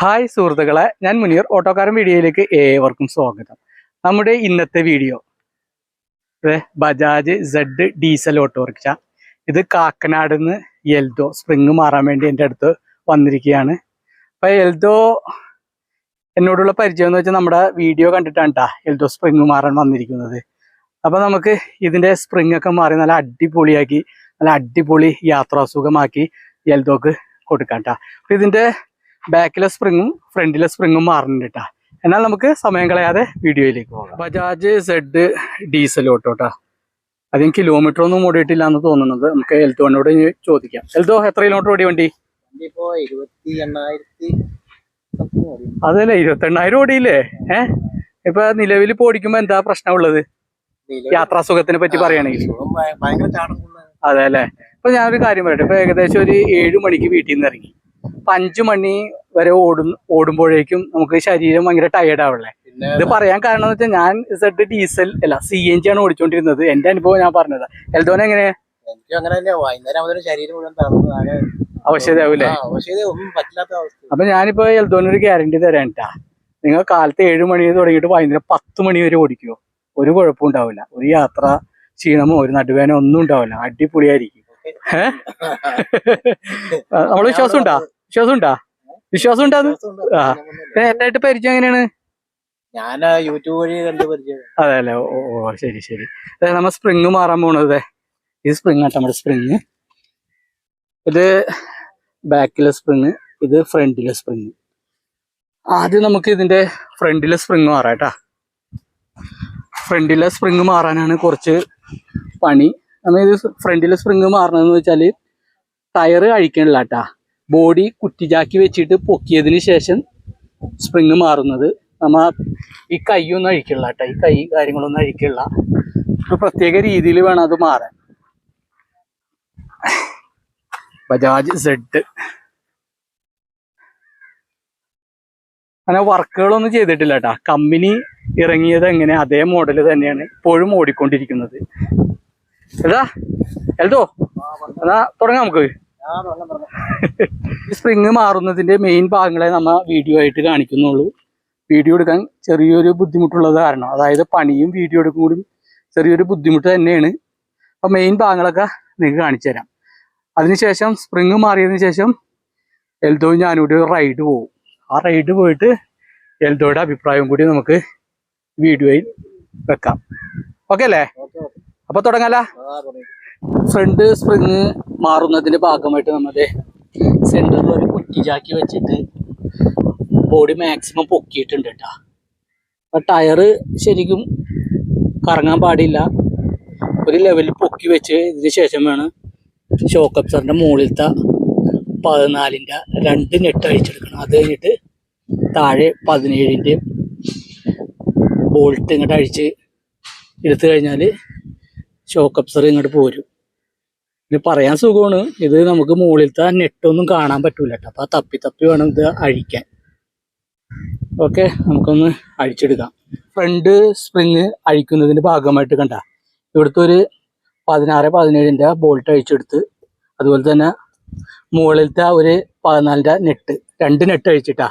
Hi സുഹൃത്തുക്കളെ ഞാൻ മുനീർ. ഓട്ടോക്കാരൻ വീഡിയോയിലേക്ക് ഏവർക്കും സ്വാഗതം. നമ്മുടെ ഇന്നത്തെ video. Bajaj Z diesel autorickshaw. ഇത് കാക്കനാട് നിന്ന് എൽദോ സ്പ്രിങ് മാറാൻ വേണ്ടി എന്റെ അടുത്ത് വന്നിരിക്കുകയാണ്. അപ്പൊ എൽദോ എന്നോടുള്ള പരിചയം എന്ന് വെച്ചാൽ നമ്മുടെ വീഡിയോ കണ്ടിട്ടാണ് കേട്ടോ എൽദോ സ്പ്രിങ് മാറാൻ വന്നിരിക്കുന്നത്. അപ്പൊ നമുക്ക് ഇതിന്റെ സ്പ്രിങ് ഒക്കെ മാറി നല്ല അടിപൊളിയാക്കി നല്ല അടിപൊളി യാത്രാസുഖമാക്കി എൽദോക്ക് കൊടുക്കാം കേട്ടോ അപ്പം ഇതിന്റെ ബാക്കിലെ സ്പ്രിങ്ങും ഫ്രണ്ടിലെ സ്പ്രിങ്ങും മാറുന്നുണ്ട് കേട്ടോ എന്നാൽ നമുക്ക് സമയം കളയാതെ വീഡിയോയിലേക്ക് പോകാം. ബജാജ് സെഡ് ഡീസൽ ഓട്ടോ കേട്ടോ അധികം കിലോമീറ്റർ ഒന്നും ഓടിയിട്ടില്ല എന്ന് തോന്നുന്നത്. നമുക്ക് എൽത്തോനോട് ഇനി ചോദിക്കാം. എൽത്തോ എത്ര കിലോമീറ്റർ ഓടി വണ്ടി? അതല്ലേ ഇരുപത്തി എണ്ണായിരം ഓടിയില്ലേ? ഏഹ് ഇപ്പൊ നിലവിൽ ഇപ്പൊ ഓടിക്കുമ്പോ എന്താ പ്രശ്നം ഉള്ളത്? യാത്രാസുഖത്തിനെ പറ്റി പറയുകയാണെങ്കിൽ. അതെ അല്ലേ? ഇപ്പൊ ഞാനൊരു കാര്യം പറയട്ടെ. ഇപ്പൊ ഏകദേശം ഒരു ഏഴു മണിക്ക് വീട്ടിൽ നിന്ന് ഇറങ്ങി. അപ്പൊ അഞ്ചു മണി വരെ ഓടും ഓടുമ്പോഴേക്കും നമുക്ക് ശരീരം ഭയങ്കര ടയേർഡ് ആവല്ലേ ഇത് പറയാൻ കാരണം എന്ന് വെച്ചാൽ ഞാൻ സെഡ് ഡീസൽ അല്ല സി എൻ ജി ആണ് ഓടിച്ചോണ്ടിരുന്നത്. എന്റെ അനുഭവം ഞാൻ പറഞ്ഞത്. എൽദോൻ എങ്ങനെ? എനിക്ക് അങ്ങനെ തന്നെ വൈകുന്നേരം ശരീരം മുഴുവൻ തളർന്ന് അപ്പൊ ഞാനിപ്പോ എൽദോന് ഒരു ഗ്യാരണ്ടി തരാൻ കേട്ടാ നിങ്ങൾ കാലത്ത് ഏഴു മണി തുടങ്ങിയിട്ട് വൈകുന്നേരം പത്ത് മണി വരെ ഓടിക്കുമോ ഒരു കുഴപ്പം ഉണ്ടാവില്ല. ഒരു യാത്ര ക്ഷീണമോ ഒരു നടുവേനോ ഒന്നും ഉണ്ടാവില്ല. അടിപൊളിയായിരിക്കും. ഏഹ് നമ്മൾ വിശ്വാസം ഉണ്ടാ വിശ്വാസം ഉണ്ടാ വിശ്വാസം ഉണ്ടാ ആ. എന്നായിട്ട് പരിചയം എങ്ങനെയാണ്? ഞാൻ യൂട്യൂബ് വഴി കണ്ട് പരിചയം. അതെ അല്ലെ? ഓ ശരി ശരി. അതെ നമ്മ സ്പ്രിങ് മാറാൻ പോണത്. ഇത്. സ്പ്രിങ് ആട്ടോ നമ്മുടെ സ്പ്രിങ് ഇത് ബാക്കിലെ സ്പ്രിങ് ഇത് ഫ്രണ്ടിലെ സ്പ്രിങ് ആദ്യം നമുക്ക് ഇതിന്റെ ഫ്രണ്ടിലെ സ്പ്രിങ് മാറാട്ടാ ഫ്രണ്ടിലെ സ്പ്രിങ് മാറാനാണ് കുറച്ച് പണി. നമ്മൾ ഇത് ഫ്രണ്ടിലെ സ്പ്രിങ് മാറണമെന്ന് വെച്ചാൽ ടയർ അഴിക്കണില്ല കേട്ടാ. ബോഡി കുറ്റിചാക്കി വെച്ചിട്ട് പൊക്കിയതിന് ശേഷം സ്പ്രിങ് മാറുന്നത്. നമ്മ ഈ കൈയൊന്നും അഴിക്കില്ല കേട്ടോ ഈ കൈ കാര്യങ്ങളൊന്നും അഴിക്കില്ല പ്രത്യേക രീതിയിൽ വേണം അത് മാറാൻ. ബജാജ് സെഡ് അങ്ങനെ വർക്കുകളൊന്നും ചെയ്തിട്ടില്ല കേട്ടോ കമ്പനി ഇറങ്ങിയത് എങ്ങനെ? അതേ മോഡൽ തന്നെയാണ് ഇപ്പോഴും ഓടിക്കൊണ്ടിരിക്കുന്നത്. ഏതാ എന്തോ എന്നാ തുടങ്ങാം നമുക്ക്. സ്പ്രിങ് മാറുന്നതിന്റെ മെയിൻ ഭാഗങ്ങളെ നമ്മ വീഡിയോ ആയിട്ട് കാണിക്കുന്നുള്ളൂ. വീഡിയോ എടുക്കാൻ ചെറിയൊരു ബുദ്ധിമുട്ടുള്ളത് കാരണം അതായത് പണിയും വീഡിയോ എടുക്കും കൂടി ചെറിയൊരു ബുദ്ധിമുട്ട് തന്നെയാണ്. അപ്പൊ മെയിൻ ഭാഗങ്ങളൊക്കെ നിങ്ങൾക്ക് കാണിച്ചു തരാം. അതിനുശേഷം സ്പ്രിങ് മാറിയതിന് ശേഷം എൽദോ ഞാനൂടെ ഒരു റൈഡ് പോകും ആ റൈഡ് പോയിട്ട് എൽദോയുടെ അഭിപ്രായം കൂടി നമുക്ക് വീഡിയോയിൽ വെക്കാം. ഓക്കെ അല്ലേ? അപ്പോൾ തുടങ്ങാലോ. ഫ്രണ്ട് സ്പ്രിങ് മാറുന്നതിന്റെ ഭാഗമായിട്ട് നമ്മുടെ സെന്ററിൽ ഒരു കുറ്റിചാക്കി വെച്ചിട്ട് ബോഡി മാക്സിമം പൊക്കിയിട്ടുണ്ട് കേട്ടോ അപ്പം ടയറ് ശരിക്കും കറങ്ങാൻ പാടില്ല. ഒരു ലെവലിൽ പൊക്കി വെച്ച് ഇതിന് ശേഷം വേണം ഷോക്ക് അബ്സറിന്റെ മുകളിലത്തെ പതിനാലിന്റെ രണ്ട് നെറ്റ് അഴിച്ചെടുക്കണം. അത് കഴിഞ്ഞിട്ട് താഴെ പതിനേഴിന്റെ ബോൾട്ട് ഇങ്ങോട്ട് അഴിച്ച് എടുത്തു കഴിഞ്ഞാൽ ഷോക്ക് അബ്സർ ഇങ്ങോട്ട് പോരും. പിന്നെ പറയാൻ സുഖമാണ്. ഇത് നമുക്ക് മുകളിലത്തെ നെറ്റൊന്നും കാണാൻ പറ്റൂല കേട്ടോ അപ്പൊ ആ തപ്പി തപ്പി വേണം ഇത് അഴിക്കാൻ. ഓക്കെ നമുക്കൊന്ന് അഴിച്ചെടുക്കാം. ഫ്രണ്ട് സ്പ്രിങ് അഴിക്കുന്നതിന്റെ ഭാഗമായിട്ട് കണ്ട. ഇവിടുത്തെ ഒരു പതിനാറ് പതിനേഴിന്റെ ബോൾട്ട് അഴിച്ചെടുത്ത് അതുപോലെ തന്നെ മുകളിലത്തെ ഒരു പതിനാലിന്റെ നെറ്റ് രണ്ട് നെറ്റ് അഴിച്ചിട്ടാ.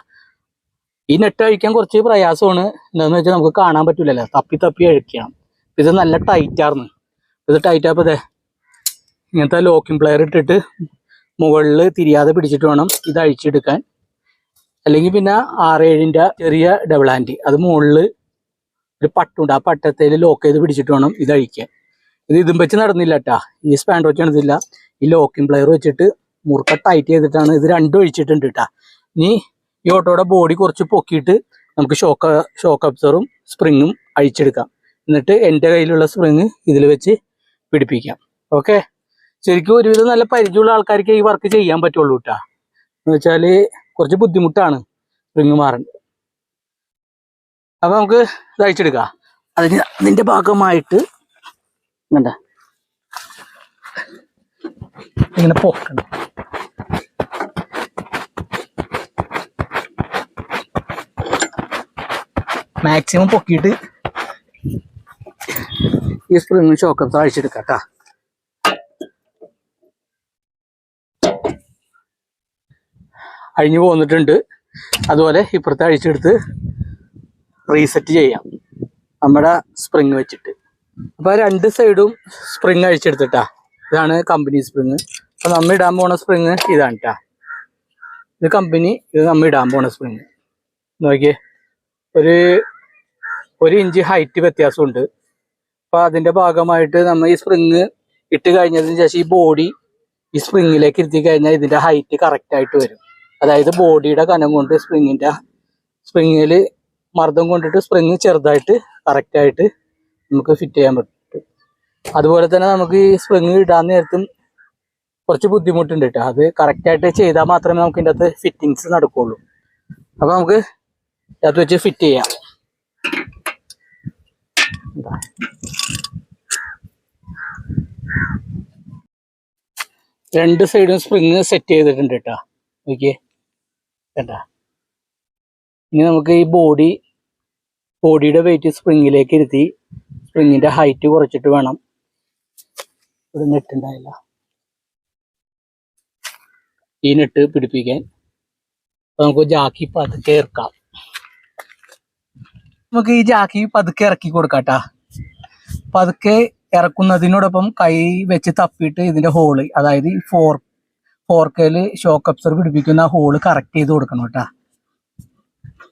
ഈ നെറ്റ് അഴിക്കാൻ കുറച്ച് പ്രയാസമാണ്. എന്താണെന്ന് വെച്ചാൽ നമുക്ക് കാണാൻ പറ്റൂലല്ലോ. തപ്പി തപ്പി അഴിക്കണം. ഇത് നല്ല ടൈറ്റ് ആർന്ന്. ഇത് ടൈറ്റ് ആയപ്പോ ദേ ഇങ്ങനത്തെ ലോക്കിംഗ് പ്ലെയർ ഇട്ടിട്ട് മുകളിൽ തിരിയാതെ പിടിച്ചിട്ട് വേണം ഇത് അഴിച്ചെടുക്കാൻ. അല്ലെങ്കിൽ പിന്നെ ആറേഴിന്റെ ചെറിയ ഡബിൾ ഹാൻഡ് അത് മുകളിൽ ഒരു പട്ടുണ്ട് ആ പട്ടത്തേൽ ലോക്ക് ചെയ്ത് പിടിച്ചിട്ട് വേണം ഇത് അഴിക്കാൻ. ഇത് ഇതും വെച്ച് നടന്നില്ല കേട്ടാ ഈ സ്പാൻഡ് വെച്ച് നടന്നില്ല. ഈ ലോക്കിംഗ് പ്ലെയർ വെച്ചിട്ട് മുറുക്ക ടൈറ്റ് ചെയ്തിട്ടാണ് ഇത് രണ്ടും അഴിച്ചിട്ടുണ്ട് കേട്ടാ ഇനി ഈ ഓട്ടോയുടെ ബോഡി കുറച്ച് പൊക്കിയിട്ട് നമുക്ക് ഷോക്ക് ഷോക്ക് അബ്സറും സ്പ്രിങ്ങും അഴിച്ചെടുക്കാം. എന്നിട്ട് എന്റെ കയ്യിലുള്ള സ്പ്രിങ് ഇതിൽ വെച്ച് പിടിപ്പിക്കാം. ഓക്കെ ശരിക്കും ഒരുവിധം നല്ല പരിചയമുള്ള ആൾക്കാർക്ക് ഈ വർക്ക് ചെയ്യാൻ പറ്റുള്ളൂ കേട്ടാ എന്ന് വെച്ചാൽ കുറച്ച് ബുദ്ധിമുട്ടാണ് റിങ് മാറാൻ. അപ്പൊ നമുക്ക് തയ്ച്ചെടുക്കാം അതിന് അതിന്റെ ഭാഗമായിട്ട് കണ്ട ഇങ്ങനെ പോക്കണം. മാക്സിമം പൊക്കിയിട്ട് ഈ സ്പ്രിങ് ഷോക്ക് അഴിച്ചെടുക്കാം കേട്ടോ അഴിഞ്ഞു പോന്നിട്ടുണ്ട്. അതുപോലെ ഇപ്പുറത്തെ അഴിച്ചെടുത്ത് റീസെറ്റ് ചെയ്യാം. നമ്മുടെ സ്പ്രിങ് വെച്ചിട്ട്. അപ്പോൾ രണ്ട് സൈഡും സ്പ്രിങ് അഴിച്ചെടുത്തിട്ടാ. ഇതാണ് കമ്പനി സ്പ്രിങ് അപ്പോൾ നമ്മ ഇടാൻ പോണ സ്പ്രിങ് ഇതാണ് കേട്ടാ ഇത് കമ്പനി ഇത് നമ്മ ഇടാൻ പോണ സ്പ്രിങ് നോക്കിയേ. ഒരു ഒരു ഇഞ്ച് ഹൈറ്റ് വ്യത്യാസമുണ്ട്. അപ്പോൾ അതിന്റെ ഭാഗമായിട്ട് നമ്മൾ ഈ സ്പ്രിങ് ഇട്ട് കഴിഞ്ഞതിന് ശേഷം ഈ ബോഡി ഈ സ്പ്രിങ്ങിലേക്ക് ഇരുത്തി കഴിഞ്ഞാൽ ഇതിന്റെ ഹൈറ്റ് കറക്റ്റ് ആയിട്ട് വരും. അതായത് ബോഡിയുടെ കനം കൊണ്ട് സ്പ്രിങ്ങിന്റെ സ്പ്രിങ്ങിൽ മർദ്ദം കൊണ്ടിട്ട് സ്പ്രിങ് ചെറുതായിട്ട് കറക്റ്റ് ആയിട്ട് നമുക്ക് ഫിറ്റ് ചെയ്യാൻ പറ്റും. അതുപോലെ തന്നെ നമുക്ക് ഈ സ്പ്രിങ് ഇടാൻ നേരത്തും കുറച്ച് ബുദ്ധിമുട്ടുണ്ട് കേട്ടോ. അത് കറക്റ്റ് ആയിട്ട് ചെയ്താൽ മാത്രമേ നമുക്ക് ഇതിന്റെ അകത്ത് ഫിറ്റിങ്സ് നടക്കുള്ളൂ. അപ്പൊ നമുക്ക് അത് വെച്ച് ഫിറ്റ് ചെയ്യാം. രണ്ട് സൈഡും സ്പ്രിങ് സെറ്റ് ചെയ്തിട്ടുണ്ട് കേട്ടോ ഓക്കെ കേട്ടാ ഇനി നമുക്ക് ഈ ബോഡി ബോഡിയുടെ വെയിറ്റ് സ്പ്രിങ്ങിലേക്ക് ഇരുത്തി സ്പ്രിങ്ങിന്റെ ഹൈറ്റ് കുറച്ചിട്ട് വേണം. ഒരു നെറ്റ് ഉണ്ടായില്ല. ഈ നെട്ട് പിടിപ്പിക്കാൻ. അപ്പോൾ നമുക്ക് ജാക്കി പതുക്കെ ഇറക്കാം നമുക്ക് ഈ ജാക്കി പതുക്കെ ഇറക്കി കൊടുക്കാട്ടാ. പതുക്കെ ഇറക്കുന്നതിനോടൊപ്പം കൈ വെച്ച് തപ്പിയിട്ട് ഇതിന്റെ ഹോൾ അതായത് ഈ ഫോർ ഫോർക്കയിൽ ഷോക്ക് അബ്സർ പിടിപ്പിക്കുന്ന ഹോൾ കറക്റ്റ് ചെയ്ത് കൊടുക്കണം കേട്ടാ.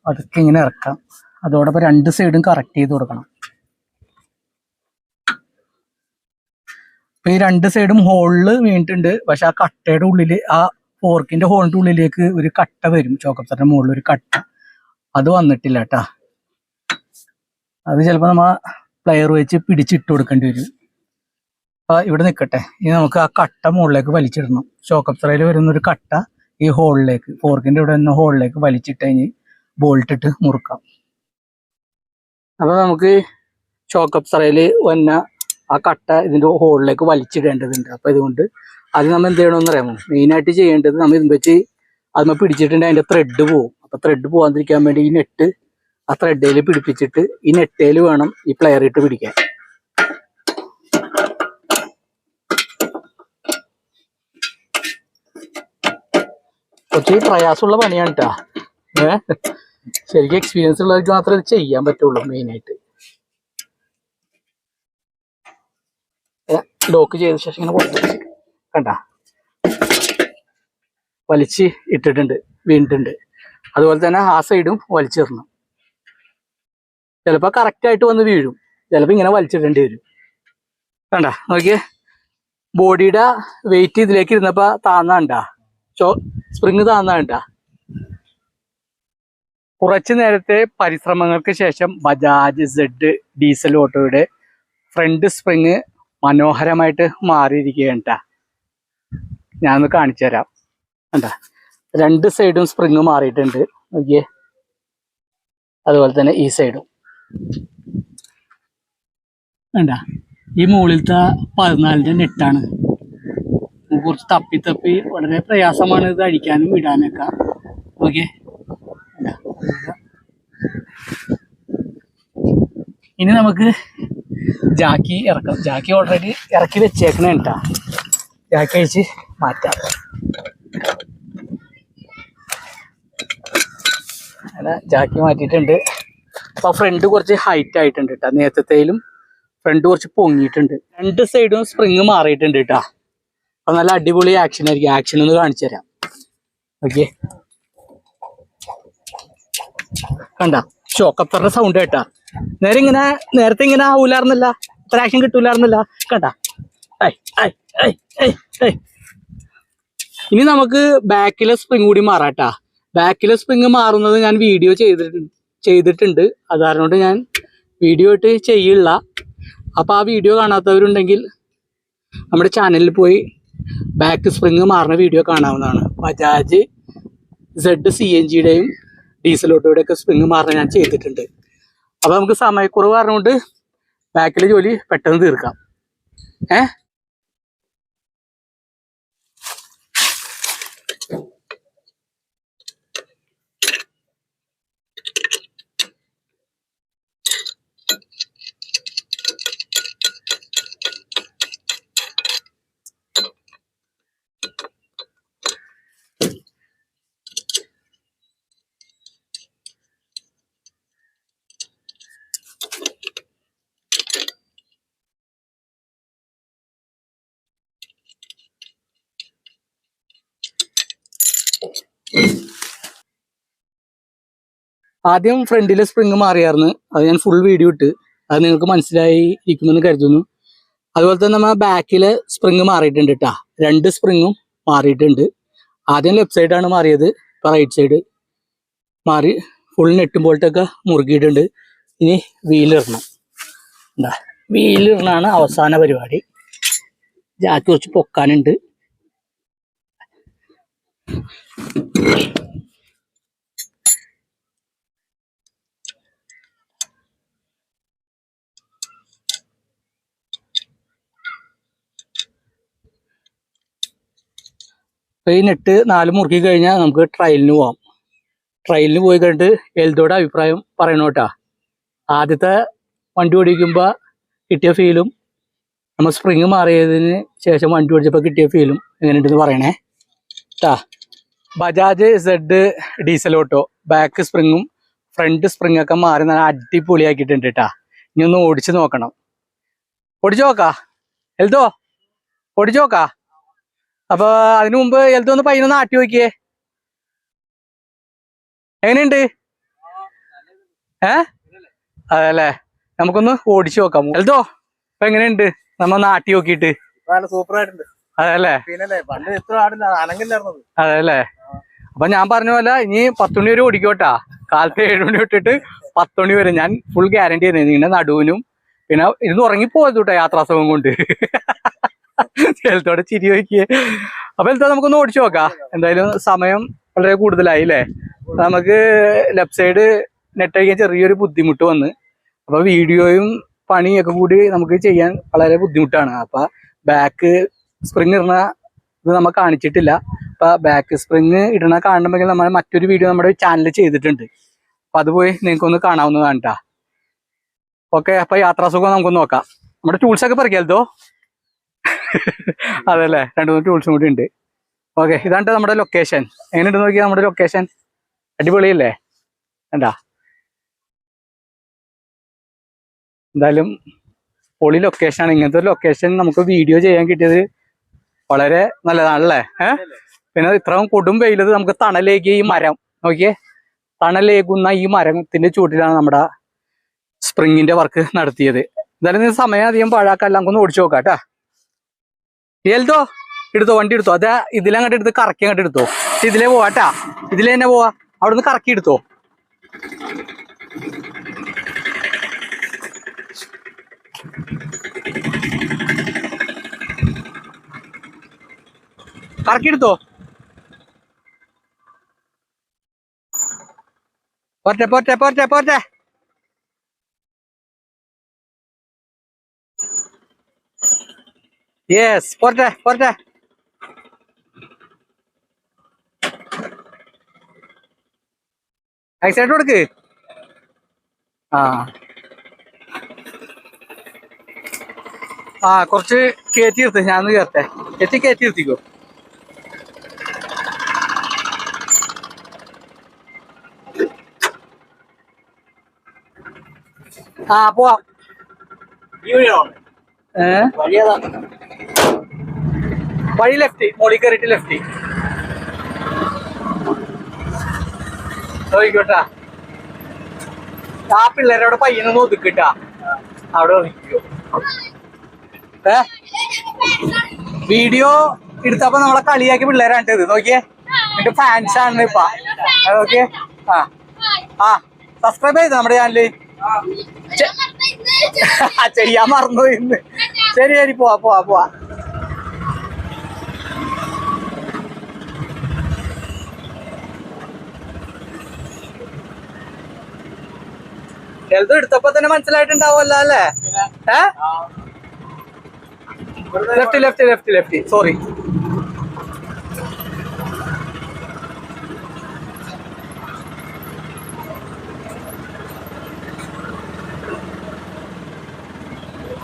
അതൊക്കെ ഇങ്ങനെ ഇറക്കാം. അതോടൊപ്പം രണ്ട് സൈഡും കറക്റ്റ് ചെയ്ത് കൊടുക്കണം. ഈ രണ്ട് സൈഡും ഹോളിൽ വീണിട്ടുണ്ട്. പക്ഷെ ആ കട്ടയുടെ ഉള്ളിൽ ആ ഫോർക്കിന്റെ ഹോളിന്റെ ഉള്ളിലേക്ക് ഒരു കട്ട വരും. ചോക്കപ്സറിന്റെ മുകളിൽ ഒരു കട്ട. അത് വന്നിട്ടില്ല കേട്ടാ. അത് ചിലപ്പോൾ നമ്മൾ പ്ലെയർ വെച്ച് പിടിച്ചിട്ട് കൊടുക്കേണ്ടി വരും. അപ്പോൾ ഇവിടെ നിൽക്കട്ടെ ഇനി നമുക്ക് ആ കട്ട മുകളിലേക്ക് വലിച്ചിടണം. വരുന്ന ഒരു കട്ട ഈ ഹോളിലേക്ക് ഫോർക്കിന്റെ ഇവിടെ നിന്ന് ഹോളിലേക്ക് വലിച്ചിട്ട് കഴിഞ്ഞ് ബോൾട്ടിട്ട് മുറുക്കാം. അപ്പോൾ നമുക്ക് ഷോക്കപ്സറയിൽ വന്ന ആ കട്ട ഇതിന്റെ ഹോളിലേക്ക് വലിച്ചിടേണ്ടതുണ്ട്. അപ്പോൾ ഇതുകൊണ്ട് അത് നമ്മൾ എന്ത് ചെയ്യണമെന്ന് അറിയാമോ? മെയിനായിട്ട് ചെയ്യേണ്ടത് നമ്മൾ ഇത് വെച്ച് അത് നമ്മൾ പിടിച്ചിട്ടുണ്ടെങ്കിൽ അതിന്റെ ത്രെഡ് പോവും. അപ്പോൾ ത്രെഡ് പോകാതിരിക്കാൻ വേണ്ടി ഈ നെറ്റ് ആ ത്രെഡയിൽ പിടിപ്പിച്ചിട്ട് ഈ നെട്ടയിൽ വേണം ഈ പ്ലെയർ ഇട്ട് പിടിക്കാൻ. കുറച്ച് പ്രയാസമുള്ള പണിയാണ് കേട്ടാ ഏഹ് ശരിക്കും എക്സ്പീരിയൻസ് ഉള്ളവർക്ക് മാത്രമേ ചെയ്യാൻ പറ്റുള്ളൂ മെയിൻ ആയിട്ട്. ലോക്ക് ചെയ്ത ശേഷം ഇങ്ങനെ പുറത്ത് കണ്ട? വലിച്ച് ഇട്ടിട്ടുണ്ട് വീണിട്ടുണ്ട്. അതുപോലെ തന്നെ ആ സൈഡും വലിച്ചിടണം ചിലപ്പോൾ കറക്റ്റ് ആയിട്ട് വന്ന് വീഴും. ചിലപ്പോൾ ഇങ്ങനെ വലിച്ചിടേണ്ടി വരും. കണ്ട? നോക്കിയേ. ബോഡിയുടെ വെയിറ്റ് ഇതിലേക്ക് ഇരുന്നപ്പോ താന്നാണ്ട ചോ സ്പ്രിങ് താന്നാണ്ട കുറച്ചു നേരത്തെ പരിശ്രമങ്ങൾക്ക് ശേഷം ബജാജ് സെഡ് ഡീസൽ ഓട്ടോയുടെ ഫ്രണ്ട് സ്പ്രിങ് മനോഹരമായിട്ട് മാറിയിരിക്കുകയാണ്. ഞാനൊന്ന് കാണിച്ചു തരാം. കണ്ട? രണ്ട് സൈഡും സ്പ്രിങ് മാറിയിട്ടുണ്ട്. നോക്കിയേ. അതുപോലെ തന്നെ ഈ സൈഡും കണ്ട? ഈ മുകളിലത്തെ പതിനാലിന്റെ നെറ്റാണ്. കുറച്ച് തപ്പി തപ്പി വളരെ പ്രയാസമാണ് ഇത് അടിക്കാനും ഇടാനൊക്കെ ഓക്കെ? ഇനി നമുക്ക് ജാക്കി ഇറക്കാം. ജാക്കി ഓൾറെഡി ഇറക്കി വെച്ചേക്കണേ കേട്ടാ. ജാക്കി അഴിച്ച് മാറ്റാം. അങ്ങനെ ജാക്കി മാറ്റിയിട്ടുണ്ട്. അപ്പൊ ഫ്രണ്ട് കുറച്ച് ഹൈറ്റ് ആയിട്ടുണ്ട് കേട്ടോ നേരത്തേലും ഫ്രണ്ട് കുറച്ച് പൊങ്ങിയിട്ടുണ്ട്. രണ്ട് സൈഡും സ്പ്രിങ് മാറിയിട്ടുണ്ട് കേട്ടാ അപ്പൊ നല്ല അടിപൊളി ആക്ഷൻ ആയിരിക്കും. ആക്ഷൻ ഒന്ന് കാണിച്ചു തരാം. ഓക്കെ കണ്ട? ഷോക്കപ്പറിന്റെ സൗണ്ട് കേട്ടാ. നേരെ ഇങ്ങനെ നേരത്തെ ഇങ്ങനെ ആവൂലായിരുന്നില്ല? ഇത്ര ആക്ഷൻ കിട്ടൂലായിരുന്നില്ല? കണ്ട. ഇനി നമുക്ക് ബാക്കിലെ സ്പ്രിങ് കൂടി മാറാട്ടാ ബാക്കിലെ സ്പ്രിങ് മാറുന്നത് ഞാൻ വീഡിയോ ചെയ്തിട്ടുണ്ട്. ചെയ്തിട്ടുണ്ട്. അത് ഞാൻ വീഡിയോ ഇട്ട് ചെയ്യില്ല. അപ്പോൾ ആ വീഡിയോ കാണാത്തവരുണ്ടെങ്കിൽ നമ്മുടെ ചാനലിൽ പോയി ബാക്ക് സ്പ്രിങ് മാറുന്ന വീഡിയോ കാണാവുന്നതാണ്. ബജാജ് സെഡ് സി എൻ ജിയുടെയും ഡീസൽ ഓട്ടോയുടെ ഒക്കെ സ്പ്രിങ് മാറുന്ന ഞാൻ ചെയ്തിട്ടുണ്ട്. അപ്പോൾ നമുക്ക് സമയക്കുറവ് കാരണം കൊണ്ട് ബാക്കിലെ ജോലി പെട്ടെന്ന് തീർക്കാം. ഏ? ആദ്യം ഫ്രണ്ടിലെ സ്പ്രിങ് മാറിയായിരുന്നു അത് ഞാൻ ഫുൾ വീഡിയോ ഇട്ട്. അത് നിങ്ങൾക്ക് മനസ്സിലായി ഇരിക്കുമെന്ന് കരുതുന്നു. അതുപോലെ തന്നെ നമ്മൾ ബാക്കിലെ സ്പ്രിങ് മാറിയിട്ടുണ്ട് കേട്ടാ രണ്ട് സ്പ്രിങ്ങും മാറിയിട്ടുണ്ട്. ആദ്യം ലെഫ്റ്റ് സൈഡാണ് മാറിയത്. ഇപ്പം റൈറ്റ് സൈഡ് മാറി ഫുൾ നെട്ടും പോലത്തൊക്കെ മുറുകിയിട്ടുണ്ട് ഇനി വീലിടണം എന്താ വീലിറണാണ് അവസാന പരിപാടി. ജാക്ക് കുറച്ച് പൊക്കാനുണ്ട്. ഈ നെറ്റ് നാല് മുറുക്കി കഴിഞ്ഞാൽ നമുക്ക് ട്രയലിന് പോവാം. ട്രയലിന് പോയി കഴിഞ്ഞിട്ട് എൽദോയുടെ അഭിപ്രായം പറയണം കേട്ടാ. ആദ്യത്തെ വണ്ടി ഓടിക്കുമ്പോൾ കിട്ടിയ ഫീലും നമ്മൾ സ്പ്രിങ് മാറിയതിന് ശേഷം വണ്ടി ഓടിച്ചപ്പോൾ കിട്ടിയ ഫീലും എങ്ങനെയുണ്ടെന്ന് പറയണേ. ട്ടാ Bajaj Z diesel auto back സ്പ്രിങ്ങും front spring ഒക്കെ മാറി നല്ല അടിപൊളിയാക്കിയിട്ടുണ്ട് കേട്ടാ ഇനി ഒന്ന് ഓടിച്ച് നോക്കണം. ഓടിച്ചു നോക്കാ. എൽദോ ഓടിച്ചു നോക്കാ. അപ്പൊ അതിനു മുമ്പ് ഒന്ന് പയ്യനൊന്ന് ആട്ടി നോക്കിയേ. എങ്ങനെയുണ്ട്? ഏ? അതല്ലേ. നമുക്കൊന്ന് ഓടിച്ചു നോക്കാം. എൽദോ ഇപ്പൊ എങ്ങനെയുണ്ട്? നമ്മ നാട്ടി നോക്കിട്ട് സൂപ്പർ അതല്ലേ? അതല്ലേ. അപ്പൊ ഞാൻ പറഞ്ഞ പോലെ ഇനി പത്തുമണി വരെ ഓടിക്കോട്ടാ. കാലത്ത് ഏഴുമണി തൊട്ടിട്ട് പത്തുമണി വരെ ഞാൻ ഫുൾ ഗ്യാരണ്ടി ആയിരുന്നു നിങ്ങളുടെ നടുവിനും പിന്നെ ഇരുന്ന് ഉറങ്ങിപ്പോയത് കേട്ടോ യാത്രാസുഖം കൊണ്ട്. ഹെൽത്തോടെ ചിരി വയ്ക്കിയേ അപ്പൊ ഹെൽത്തോ നമുക്കൊന്ന് ഓടിച്ചു നോക്കാം. എന്തായാലും സമയം വളരെ കൂടുതലായി അല്ലേ നമുക്ക് ലെഫ്റ്റ് സൈഡ് നെറ്റ് അയക്കാൻ ചെറിയൊരു ബുദ്ധിമുട്ട് വന്ന്. അപ്പൊ വീഡിയോയും പണിയൊക്കെ കൂടി നമുക്ക് ചെയ്യാൻ വളരെ ബുദ്ധിമുട്ടാണ്. അപ്പൊ ബാക്ക് സ്പ്രിങ് ഇടുന്ന ഇത് നമ്മൾ കാണിച്ചിട്ടില്ല. അപ്പൊ ബാക്ക് സ്പ്രിങ് ഇടണ കാണണമെങ്കിൽ നമ്മൾ മറ്റൊരു വീഡിയോ നമ്മുടെ ചാനലിൽ ചെയ്തിട്ടുണ്ട്. അപ്പൊ അത് പോയി നിങ്ങൾക്കൊന്ന് കാണാവുന്നതാണ് കേട്ടാ ഓക്കെ അപ്പൊ യാത്രാസുഖം നമുക്കൊന്ന് നോക്കാം. നമ്മുടെ ടൂൾസ് ഒക്കെ പറിക്കാലോ അതല്ലേ? രണ്ടു മൂന്ന് ടൂൾസും കൂടി ഉണ്ട്. ഓക്കെ ഇതാണ് നമ്മുടെ ലൊക്കേഷൻ എങ്ങനെയുണ്ട് നോക്കിയാൽ നമ്മുടെ ലൊക്കേഷൻ അടിപൊളിയല്ലേ? എന്താ എന്തായാലും പൊളി ലൊക്കേഷൻ ആണ്. ഇങ്ങനത്തെ ഒരു ലൊക്കേഷൻ നമുക്ക് വീഡിയോ ചെയ്യാൻ കിട്ടിയത് വളരെ നല്ലതാണല്ലേ? ഏഹ് പിന്നെ ഇത്രയും കൊടും വെയിലത് നമുക്ക് തണലേക്ക് ഈ മരം. നോക്കിയേ? തണലേകുന്ന ഈ മരത്തിന്റെ ചൂട്ടിലാണ് നമ്മുടെ സ്പ്രിങ്ങിന്റെ വർക്ക് നടത്തിയത്. എന്തായാലും സമയം അധികം പാഴാക്കല്ല നമുക്കൊന്ന് ഓടിച്ചു നോക്കാം കേട്ടാ. എൽതോ എടുത്തോ വണ്ടി എടുത്തോ? അതെ ഇതിലങ്ങോട്ട് എടുത്ത് കറക്കി അങ്ങോട്ട് എടുത്തോ? ഇതിലേ പോവാട്ടാ ഇതിലേ തന്നെ പോവാ. അവിടുന്ന് കറക്കി എടുത്തോ? കറക്കി എടുത്തോ? പോറ്റെ പോറ്റെ പോറ്റെ പോട്ടെ യെസ് പോട്ടെ പോട്ടെ ആക്സിഡന്റ് കൊടുക്ക് ആ ആ കുറച്ച് കയറ്റി നിർത്ത് ഞാൻ കയറട്ടെ എത്തി കയറ്റി നിർത്തിക്കോ? ആ പോവാം. ഏ? വഴി ലെഫ്റ്റ് മോളി കയറിയിട്ട് ലെഫ്റ്റ് നോക്കിക്കോട്ടാ ആ പിള്ളേരവിടെ പയ്യനൊന്ന് ഒതുക്കിട്ടാ അവിടെ ഒതുക്കിക്കോ ഏ? വീഡിയോ എടുത്തപ്പോ നമ്മളെ കളിയാക്കി പിള്ളേരാണ് ഇത്. നോക്കിയേ. എന്റെ ഫാൻസ് ആണ് ഇപ്പ. ഓക്കെ ആ. ആ സബ്സ്ക്രൈബ് ചെയ്തോ നമ്മുടെ ചാനൽ ചെയ്യാൻ മറന്നു ഇന്ന് ശരി ശരി പോവാ പോവാ പോവാ. ചിലത് എടുത്തപ്പോ തന്നെ മനസ്സിലായിട്ടുണ്ടാവുമല്ലോ അല്ലേ? ഏ? Left left left left sorry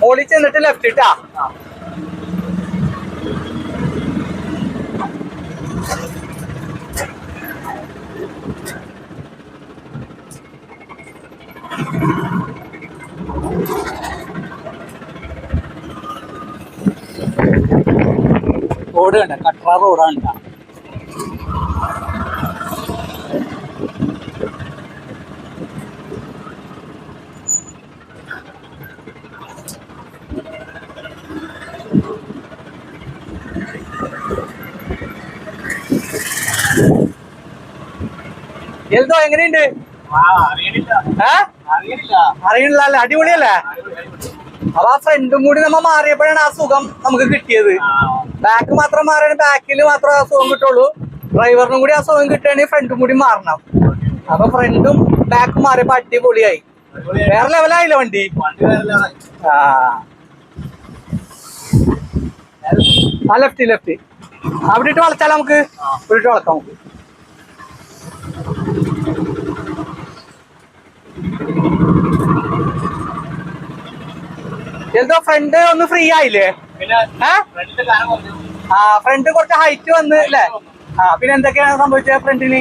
ഓളി ചെന്നിട്ട് ലെഫ്റ്റ് ഇട്ടാ? റോഡ് കണ്ട കട്ടറ റോഡാണ് എന്തോ എങ്ങനെയുണ്ട്? അറിയണില്ല. അല്ല? അടിപൊളിയല്ലേ? അപ്പൊ ആ ഫ്രണ്ടും കൂടി നമ്മ മാറിയപ്പോഴാണ് ആ സുഖം നമുക്ക് കിട്ടിയത്. ബാക്ക് മാത്രം മാറിയാണ് ബാക്കിൽ മാത്രം ആ സുഖം കിട്ടുള്ളൂ ഡ്രൈവറിനും കൂടി ആ സുഖം കിട്ടുകയാണെങ്കിൽ ഫ്രണ്ടും കൂടി മാറണം. അപ്പൊ ഫ്രണ്ടും ബാക്കും മാറിയപ്പോ അടിപൊളിയായി. വേറെ ലെവലായില്ല വണ്ടി? ആ. ആ ലെഫ്റ്റ് ലെഫ്റ്റ് അവിടെ ഇട്ട് വളച്ചാലോ നമുക്ക്? ഇവിടെ ഇട്ട് വളക്കാം നമുക്ക്. എന്തോ ഫ്രണ്ട് ഒന്ന് ഫ്രീ ആയില്ലേ? ആ? ഫ്രണ്ട് കുറച്ച് ഹൈറ്റ് വന്ന് അല്ലേ ആ പിന്നെ എന്തൊക്കെയാണ് സംഭവിച്ചത് ഫ്രണ്ടിന്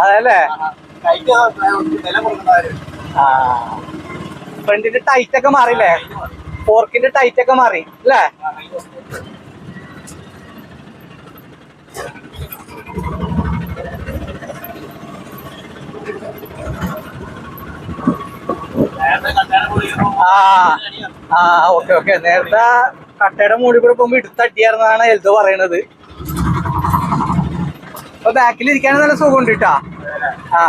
അതല്ലേ? ആ ഫ്രണ്ടിന്റെ ടൈറ്റ് ഒക്കെ മാറിയില്ലേ? ഫോർക്കിന്റെ ടൈറ്റ് ഒക്കെ മാറി അല്ലേ ആ. ആ ഓക്കെ ഓക്കെ. നേരത്തെ കട്ടയുടെ മൂടി കൂടെ പോകുമ്പോ എടുത്തട്ടിയായിരുന്നാണ് എൽദോ പറയണത്. അപ്പൊ ബാക്കിൽ ഇരിക്കാൻ നല്ല സുഖമുണ്ട് കേട്ടാ ആ.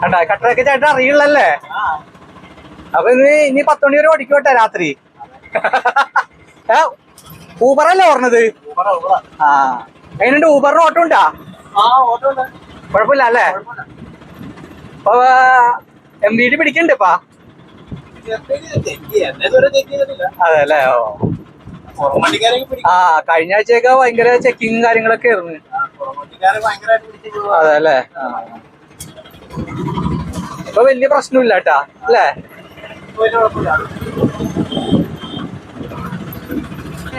കണ്ടാ? കട്ടയൊക്കെ ചേട്ടൻ അറിയുള്ളല്ലേ? അപ്പൊ ഇന്ന് ഇനി പത്തുമണി വരെ ഓടിക്കോട്ടെ രാത്രി. ഊബറല്ലേ പറഞ്ഞത്? ആ. അതിനുണ്ട് ഊബറിന് ഓട്ടോ ഉണ്ട്? കുഴപ്പമില്ല. അല്ലേ എം വി ഡി പിടിക്കണ്ടേപ്പാ അതെ അല്ലേ ഓ. ആ കഴിഞ്ഞ ആഴ്ചയൊക്കെ ഭയങ്കര ചെക്കിങ് കാര്യങ്ങളൊക്കെ ആയിരുന്നു. അതെ അല്ലേ ഇപ്പൊ വലിയ പ്രശ്നമില്ല കേട്ടാ അല്ലേ?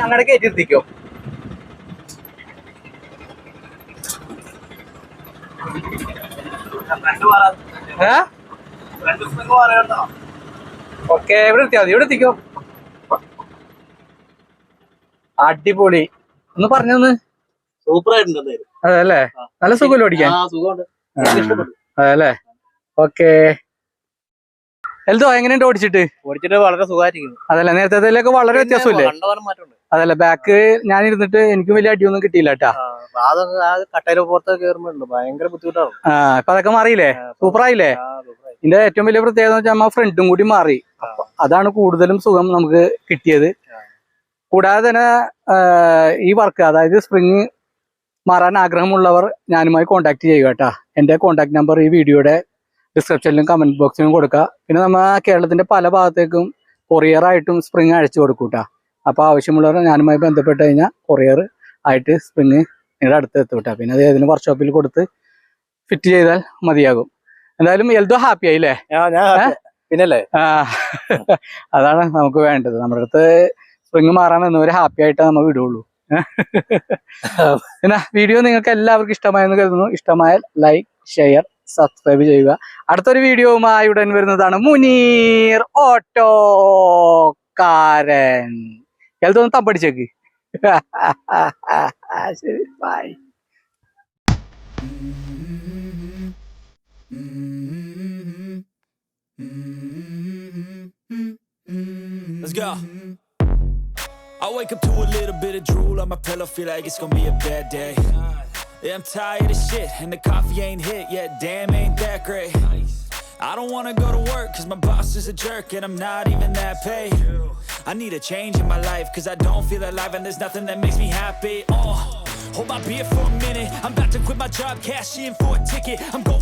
അങ്ങനെ കയറ്റിരുത്തിക്കോ ഫ്രണ്ട് മാറാ ഏ? ഓക്കെ ഇവിടെ എത്തിയാ മതി ഇവിടെ എത്തിക്കോ. അടിപൊളി. ഒന്ന് പറഞ്ഞൊന്ന്. സൂപ്പർ ആയിട്ടുണ്ട് അതെ അല്ലേ? നല്ല സുഖമല്ലോ ഓടിക്കാൻ? അതെ അല്ലേ? ഓക്കെ. എൽദോ എങ്ങനെയുണ്ട് ഓടിച്ചിട്ട്? ഓടിച്ചിട്ട് വളരെ സുഖമായിരിക്കുന്നു അതല്ല നേരത്തെ വളരെ വ്യത്യാസമില്ലേ? അതല്ല ബാക്ക് ഞാൻ ഇരുന്നിട്ട് എനിക്കും വലിയ അടിയൊന്നും കിട്ടിയില്ല കേട്ടാ. ആ, അതൊക്കെ ആ കട്ടയിൽ പുറത്തൊക്കെ കയറുമ്പോഴുണ്ട് ഭയങ്കര ബുദ്ധിമുട്ടാണ്. ആ ഇപ്പൊ അതൊക്കെ മാറിയില്ലേ? സൂപ്പറായില്ലേ? ഇതിന്റെ ഏറ്റവും വലിയ പ്രത്യേകത വെച്ചാൽ നമ്മ ഫ്രണ്ടും കൂടി മാറി. അതാണ് കൂടുതലും സുഖം നമുക്ക് കിട്ടിയത്. കൂടാതെ തന്നെ ഈ വർക്ക് അതായത് സ്പ്രിങ് മാറാൻ ആഗ്രഹമുള്ളവർ ഞാനുമായി കോൺടാക്ട് ചെയ്യുക കേട്ടാ. എന്റെ കോൺടാക്ട് നമ്പർ ഈ വീഡിയോയുടെ ഡിസ്ക്രിപ്ഷനിലും കമന്റ് ബോക്സിലും കൊടുക്കുക പിന്നെ നമ്മൾ കേരളത്തിന്റെ പല ഭാഗത്തേക്കും കൊറിയർ ആയിട്ടും സ്പ്രിങ് അയച്ചു കൊടുക്കൂട്ടാ. കേട്ടാ അപ്പോൾ ആവശ്യമുള്ളവർ ഞാനുമായി ബന്ധപ്പെട്ട് കഴിഞ്ഞാൽ കൊറിയർ ആയിട്ട് സ്പ്രിങ് നിങ്ങളുടെ അടുത്ത് എത്തും കേട്ടാ പിന്നെ അത് ഏതെങ്കിലും വർക്ക്ഷോപ്പിൽ കൊടുത്ത് ഫിറ്റ് ചെയ്താൽ മതിയാകും. എന്തായാലും എൽദോ ഹാപ്പി ആയില്ലേ. പിന്നല്ലേ? അതാണ് നമുക്ക് വേണ്ടത്. നമ്മുടെ അടുത്ത് സ്പ്രിങ് മാറാൻ വന്നവര് ഹാപ്പി ആയിട്ടാ നമ്മൾ വിടുള്ളൂ. പിന്നെ വീഡിയോ നിങ്ങൾക്ക് എല്ലാവർക്കും ഇഷ്ടമായെന്ന് കരുതുന്നു. ഇഷ്ടമായാൽ ലൈക്ക് ഷെയർ സബ്സ്ക്രൈബ് ചെയ്യുക അടുത്തൊരു വീഡിയോവുമായി ഉടൻ വരുന്നതാണ് മുനീർ ഓട്ടോക്കാരൻ എൽതൊന്ന് തമ്പടിച്ചേക്ക് ശരി bye Let's go. I wake up to a little bit of drool on my pillow, feel like it's gonna be a bad day. Yeah, I'm tired of shit, and the coffee ain't hit yet. Damn, ain't that great. I don't wanna go to work, cause my boss is a jerk, and I'm not even that paid. I need a change in my life, cause I don't feel alive, and there's nothing that makes me happy. Uh, oh, hold my beer for a minute. I'm about to quit my job, cash in for a ticket. I'm going